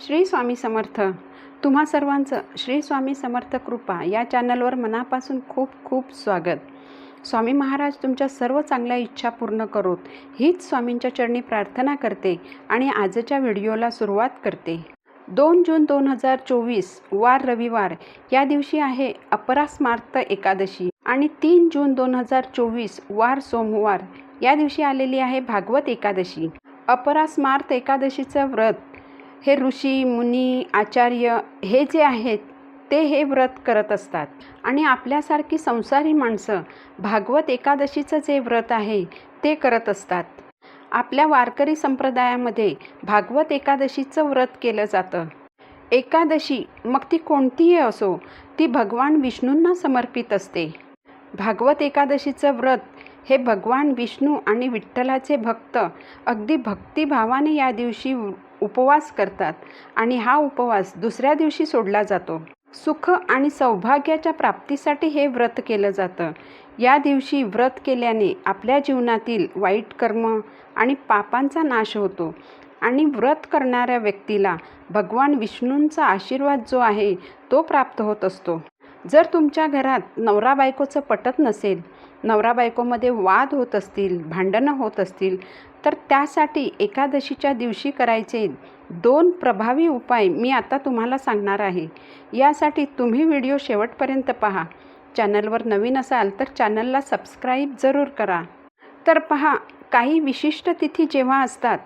श्री स्वामी समर्थ. तुम्हा सर्वांचं श्री स्वामी समर्थ कृपा या चॅनलवर मनापासून खूप खूप स्वागत. स्वामी महाराज तुमच्या सर्व चांगल्या इच्छा पूर्ण करोत. हीच स्वामींच्या चरणी प्रार्थना करते आणि आजच्या व्हिडिओला सुरुवात करते. दोन जून दोन हजार चोवीस वार रविवार. या दिवशी आहे अपरास्मार्थ एकादशी आणि तीन जून दोन हजार चोवीस वार सोमवार. या दिवशी आलेली आहे भागवत एकादशी. अपरास्मार्थ एकादशीचं व्रत हे ऋषी मुनी आचार्य हे जे आहेत ते हे व्रत करत असतात. आणि आपल्यासारखी संसारी माणसं भागवत एकादशीचं जे व्रत आहे ते करत असतात. आपल्या वारकरी संप्रदायामध्ये भागवत एकादशीचं व्रत केलं जातं. एकादशी मग ती कोणतीही असो ती भगवान विष्णूंना समर्पित असते. भागवत एकादशीचं व्रत हे भगवान विष्णू आणि विठ्ठलाचे भक्त अगदी भक्तिभावाने या दिवशी उपवास करतात आणि हा उपवास दुसऱ्या दिवशी सोडला जातो. सुख आणि सौभाग्याच्या प्राप्तीसाठी हे व्रत केलं जातं. या दिवशी व्रत केल्याने आपल्या जीवनातील वाईट कर्म आणि पापांचा नाश होतो आणि व्रत करणाऱ्या व्यक्तीला भगवान विष्णूंचा आशीर्वाद जो आहे तो प्राप्त होत असतो. जर तुमच्या घरात नवरा बायकोचं पटत नसेल नवरा बायकोमध्ये वाद होत असतील भांडणं होत असतील तर त्यासाठी एकादशीच्या दिवशी करायचे दोन प्रभावी उपाय मी आता तुम्हाला सांगणार आहे. यासाठी तुम्ही व्हिडिओ शेवटपर्यंत पहा. चॅनलवर नवीन असाल तर चॅनलला सबस्क्राईब जरूर करा. तर पहा काही विशिष्ट तिथी जेव्हा असतात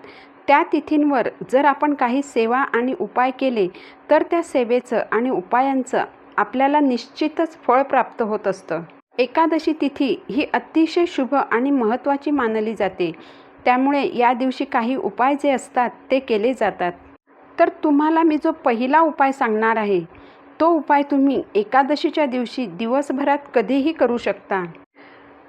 त्या तिथींवर जर आपण काही सेवा आणि उपाय केले तर त्या सेवेचं आणि उपायांचं आपल्याला निश्चितच फळ प्राप्त होत असतं. एकादशी तिथी ही अतिशय शुभ आणि महत्त्वाची मानली जाते. त्यामुळे या दिवशी काही उपाय जे असतात ते केले जातात. तर तुम्हाला मी जो पहिला उपाय सांगणार आहे तो उपाय तुम्ही एकादशीच्या दिवशी दिवसभरात कधीही करू शकता.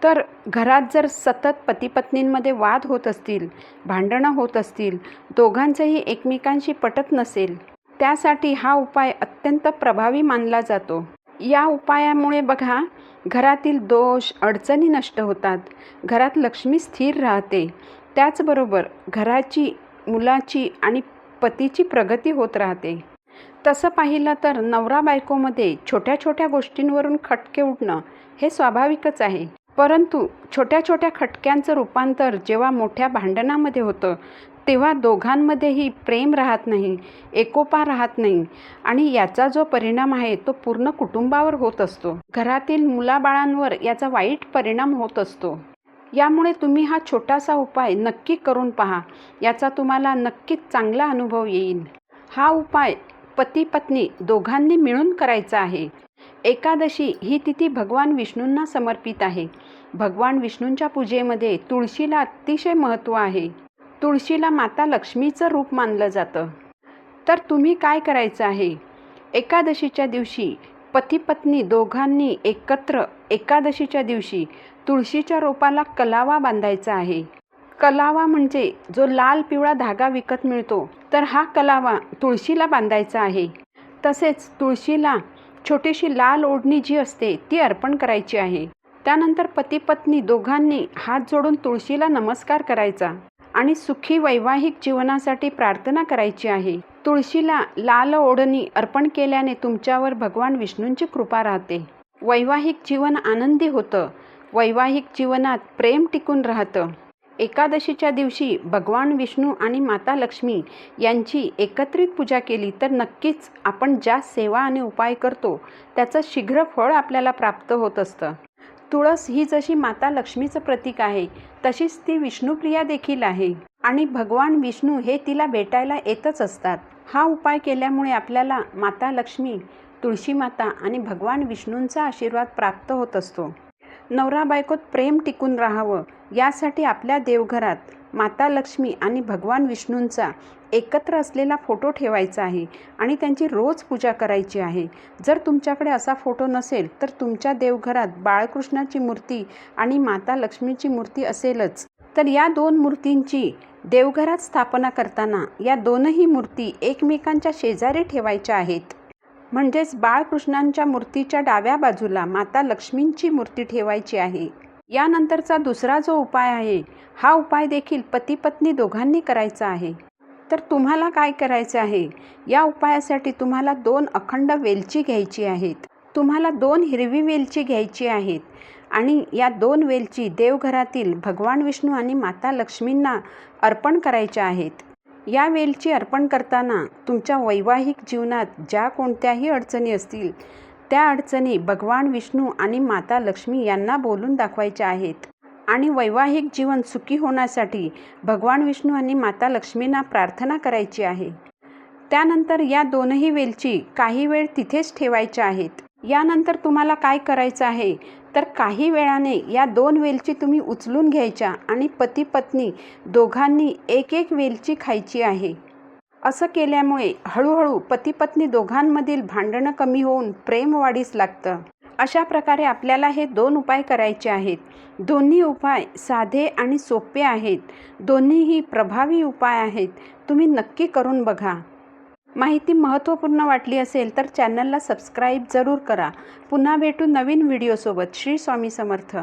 तर घरात जर सतत पतीपत्नींमध्ये वाद होत असतील भांडणं होत असतील दोघांचंही एकमेकांशी पटत नसेल त्यासाठी हा उपाय अत्यंत प्रभावी मानला जातो. या उपायामुळे बघा घरातील दोष अडचणी नष्ट होतात. घरात लक्ष्मी स्थिर राहते. त्याचबरोबर घराची मुलाची आणि पतीची प्रगती होत राहते. तसं पाहिलं तर नवरा बायकोमध्ये छोट्या छोट्या गोष्टींवरून खटके उठणं हे स्वाभाविकच आहे. परंतु छोट्या छोट्या खटक्यांचं रूपांतर जेव्हा मोठ्या भांडणामध्ये होतं तेव्हा दोघांमध्येही प्रेम राहत नाही एकोपा राहत नाही आणि याचा जो परिणाम आहे तो पूर्ण कुटुंबावर होत असतो. घरातील मुलाबाळांवर याचा वाईट परिणाम होत असतो. यामुळे तुम्ही हा छोटासा उपाय नक्की करून पहा याचा तुम्हाला नक्कीच चांगला अनुभव येईल. हा उपाय पती पत्नी दोघांनी मिळून करायचा आहे. एकादशी ही तिथी भगवान विष्णूंना समर्पित आहे. भगवान विष्णूंच्या पूजेमध्ये तुळशीला अतिशय महत्त्व आहे. तुळशीला माता लक्ष्मीचं रूप मानलं जातं. तर तुम्ही काय करायचं आहे? एकादशीच्या दिवशी पती पत्नी दोघांनी एकत्र एकादशीच्या दिवशी तुळशीच्या रोपाला कलावा बांधायचा आहे. कलावा म्हणजे जो लाल पिवळा धागा विकत मिळतो तर हा कलावा तुळशीला बांधायचा आहे. तसेच तुळशीला छोटीशी लाल ओढणी जी असते ती अर्पण करायची आहे. त्यानंतर पती पत्नी दोघांनी हात जोडून तुळशीला नमस्कार करायचा आणि सुखी वैवाहिक जीवनासाठी प्रार्थना करायची आहे. तुळशीला लाल ओढणी अर्पण केल्याने तुमच्यावर भगवान विष्णूंची कृपा राहते. वैवाहिक जीवन आनंदी होतं. वैवाहिक जीवनात प्रेम टिकून राहतं. एकादशीच्या दिवशी भगवान विष्णू आणि माता लक्ष्मी यांची एकत्रित पूजा केली तर नक्कीच आपण ज्या सेवा आणि उपाय करतो त्याचं शीघ्र फळ आपल्याला प्राप्त होत असतं. तुळस ही जशी माता लक्ष्मीचं प्रतीक आहे तशीच ती विष्णुप्रिया देखील आहे. आणि भगवान विष्णू हे तिला भेटायला येतच असतात. हा उपाय केल्यामुळे आपल्याला माता लक्ष्मी तुळशी माता आणि भगवान विष्णूंचा आशीर्वाद प्राप्त होत असतो. नवरा बायकोत प्रेम टिकून राहावं यासाठी आपल्या देवघरात माता लक्ष्मी आणि भगवान विष्णूंचा एकत्र असलेला फोटो ठेवायचा आहे आणि त्यांची रोज पूजा करायची आहे. जर तुमच्याकडे असा फोटो नसेल तर तुमच्या देवघरात बाळकृष्णाची मूर्ती आणि माता लक्ष्मीची मूर्ती असेलच. तर या दोन मूर्तींची देवघरात स्थापना करताना या दोनही मूर्ती एकमेकांच्या शेजारी ठेवायच्या आहेत. म्हणजेच बाळकृष्णांच्या मूर्तीच्या डाव्या बाजूला माता लक्ष्मींची मूर्ती ठेवायची आहे. यानंतरचा दुसरा जो उपाय आहे हा उपाय देखील पती पत्नी दोघांनी करायचा आहे. तर तुम्हाला काय करायचं आहे? या उपायासाठी तुम्हाला दोन अखंड वेलची घ्यायची आहेत. तुम्हाला दोन हिरवी वेलची घ्यायची आहेत. आणि या दोन वेलची देवघरातील भगवान विष्णू आणि माता लक्ष्मींना अर्पण करायच्या आहेत. या वेलची अर्पण करताना तुमच्या वैवाहिक जीवनात ज्या कोणत्याही अडचणी असतील त्या अडचणी भगवान विष्णू आणि माता लक्ष्मी यांना बोलून दाखवायच्या आहेत. आणि वैवाहिक जीवन सुखी होण्यासाठी भगवान विष्णू आणि माता लक्ष्मींना प्रार्थना करायची आहे. त्यानंतर या दोनही वेलची काही वेळ तिथेच ठेवायच्या आहेत. यानंतर तुम्हाला काय करायचं आहे? तर काही वेळाने या दोन वेलची तुम्ही उचलून घ्यायच्या आणि पती पत्नी दोघांनी एक एक वेलची खायची आहे. असं केल्यामुळे हळूहळू पती पत्नी दोघांमधील भांडणं कमी होऊन प्रेम वाढीस लागतं. अशा प्रकारे आपल्याला हे दोन उपाय करायचे आहेत. दोन्ही उपाय साधे आणि सोपे आहेत. दोन्हीही प्रभावी उपाय आहेत. तुम्ही नक्की करून बघा. माहिती महत्त्वपूर्ण वाटली असेल तर चॅनलला सबस्क्राईब जरूर करा. पुन्हा भेटू नवीन व्हिडिओसोबत. श्री स्वामी समर्थ.